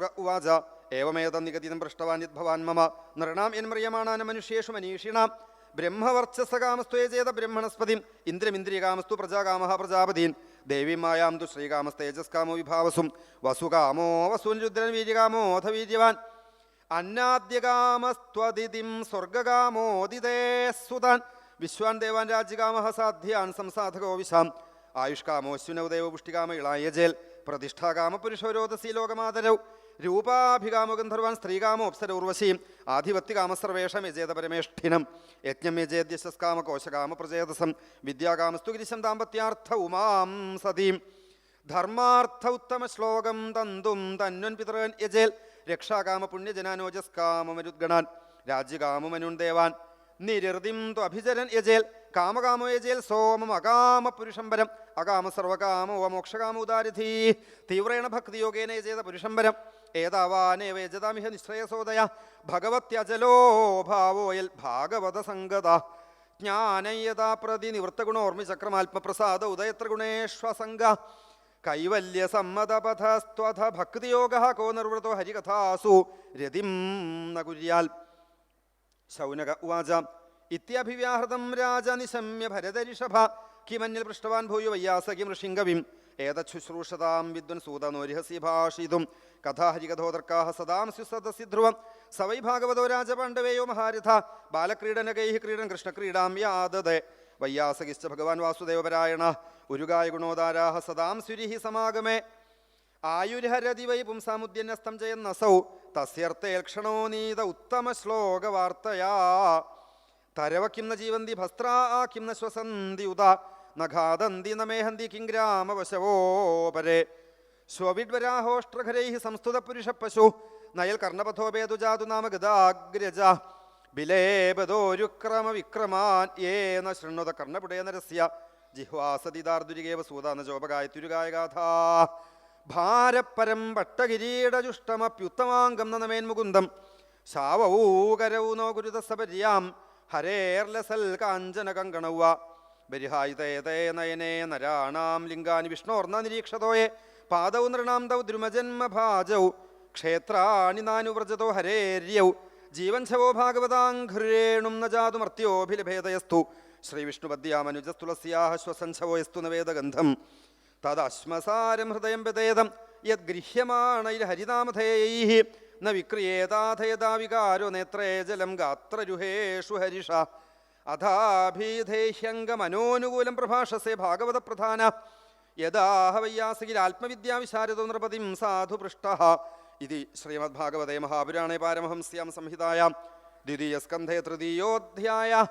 ശുക ഉവാച. ഏവമേത നിഗതിതം പൃഷ്ടവാൻ യദ്ഭവാൻ മമ. നൃണാം എന്മറിയമാണാന മനുഷ്യേഷു മനീഷിണാം ബ്രഹ്മവർച്ചസകാമസ്ത്വേ ചേത ബ്രഹ്മണസ്പതിം. ഇന്ദ്രമിന്ദ്രിയകാമസ്തു പ്രജാകാമ പ്രജാപതീൻ. ദേവീമായാം തു ശ്രീകാമസ്തേജസ്കാമോ വിഭാവസും. വസുകാമോ വസുൻ രുദ്രൻ വീര്യകാമോ അഥ വീര്യവാൻ. അന്നാദ്യകാമസ്ത്വതിഥിം സ്വർഗകാമോദിതേ സുതാൻ. വിശ്വാൻ ദേവാൻ രാജ്യകാമ സാധ്യാൻ സംസാധകോ വിശാം. ആയുഷ്കാമോ അശ്വിനൗദേവ പുഷ്ടികാമ ഇളായജേൽ പ്രതിഷ്ഠാകാമ പുരുഷോരോധസി ലോകമാതരൗ. രൂപാഭികാമോ ഗന്ധർവാൻ സ്ത്രീകാമോ അപ്സര ഉർവശീം ആധിപത്യകാമസർവേഷം യജേത പരമേഷ്ഠിനം. യജ്ഞം യജേദ്യശസ്കാമ കോശകാമ പ്രചേതസം. വിദ്യാകാമസ്തു ഗിരിശം ദാമ്പത്യാർത്ഥ ഉമാം സതീം. ധർമാർത്ഥ ഉത്തമ ശ്ലോകം തന്തും തന്വൻ പിതൃൻ യജേൽ. രക്ഷാകാമ പുണ്യജനാനോജസ്കാമരുദ്ഗണാൻ രാജ്യകാമമനുൻ ദേവാൻ. നിരൃതിം ത്വഭിചരൻ യജേൽ. കാമകാമോ യജേൽ സോമം അകാമ പുരുഷംബരം. അകാമ സർവകാമോ മോക്ഷകാമ ഉദാരിധി തീവ്രേണ ഭക്തിയോഗേന ചെയ്ത പുരുഷംബരം. ഏതാവാനേവ യജതാമിഹ നിശ്രയസോദയ. ഭഗവത്യജലോ ഭാവോയൽ ഭാഗവത സംഗത ജ്ഞാനയതാ പ്രതി നിവൃത്തഗുണോർമ്മി ചക്രമാത്മപ്രസാദ ഉദയത്ര ഗുണേഷ്വസംഗ കൈവല്യ സമ്മതപഥസ്ത്വഥ ഭക്തിയോഗ കോ നിർവൃതോ ഹരികഥാസു. രതിം നകുര്യാൽ. കുര്യാൽ ശൗനക ഉവാച. ഇത്യഭിവ്യാഹൃതം രാജനിശമ്യ ഭരതരിഷഭ കിമന്യൽ പൃഷ്ടവാൻ ഭൂയോ വയ്യാസകിം ഋഷിംഗവിം. ഏതശുശ്രൂഷതാം വിദ്വൻ സൂതനോരിഹസി ഭാഷിതും. കഥാഹരികഥോതർക്കാഹ സദാം സ്യുസദസി ധ്രുവം. സവൈ ഭാഗവതോ രാജപാണ്ഡവേയോ മഹാരഥ. ബാലക്രീഡനകൈ ക്രീഡൻ കൃഷ്ണക്രീഡാം യാദതെ. വയ്യാസകിശ്ച ഭഗവാൻ വാസുദേവപരായണ. ഉരുകായ ഗുണോദാരാഹ സദാം സുരിഹി സമാഗമേ. ആയുർഹരതി വൈ പുംസാമുദ്യന്യസ്തം ചെയ്യുന്നസൗ തസ്യർത്ഥേൽക്ഷണോ നീത ഉത്തമ ശ്ലോക വാർത്തയാ തരവ കിം ന ജീവന്തി ഭസ്ത്രാ കിം ന ശ്വസന്തി ഉദ. ന നമേഹന്തി ന മേഹന്തി കിം ഗ്രാമവശവോ പരേ സംസ്തുത പുരുഷ പശു നയൽ കർണപഥോപേതു ജാതു നാമ ഗതാഗ്രജ ബിലേപദോരുക്രമ വിക്രമാൻ ഏന ശൃണുത കർണപുടേ നരസ്യ. ജിഹ്വാസതിദാർദുരികേവ സൂതാന ചോപകായത്തുരുകായ ഗാഥാ ഭാരപ്പരം പട്ടകിരീടജുഷ്ടമപ്യുത്തമാംഗം നമേൻ മുകുന്ദം. ശാവൂകരവൂ നോ ഗുരുതസപര്യാം ഹരേർലസൽ കാഞ്ചന ബരിഹായുതേതേ നയനേ നരാണാം ലിംഗാനി വിഷ്ണോർന്ന നിരീക്ഷതോയെ. പാദൗ നൃണാം തൗ ദ്രുമജന്മഭാജൗ ക്ഷേത്രാണി നാനുവ്രജതോ ഹരേര്യൗ ജീവൻശവോ ഭാഗവതാഘ്രേണും ന ജാതുമർത്യോഭിലഭേദയസ്തു ശ്രീവിഷ്ണുപദ്യാമനുജസ്തുളസ്യാഹ ശ്വസഞ്ചവോ യസ്തു നവേദഗന്ധം. തദശ്മസാരം ഹൃദയം വ്യതേദം യദ്ഗൃഹ്യമാണൈർഹരിനാമധേയൈः ന വിക്രിയേതാഥയതാ വികാരോ നേത്രേ ജലം ഗാത്രരുഹേഷു ഹരിഷ. അഥാഭീധേഹ്യംഗമനോനുകൂലം പ്രഭാഷസേ ഭാഗവത പ്രധാന യഥാഹ വയ്യാസകിരാത്മവിദ്യാവിശാരദോ നൃപതിം സാധു പൃഷ്ട. ഇതി ശ്രീമദ്ഭാഗവതേ മഹാപുരാണേ പാരമഹംസ്യാം സംഹിതായാം. ദ്വിതീയസ്കന്ധേ തൃതീയോധ്യായ.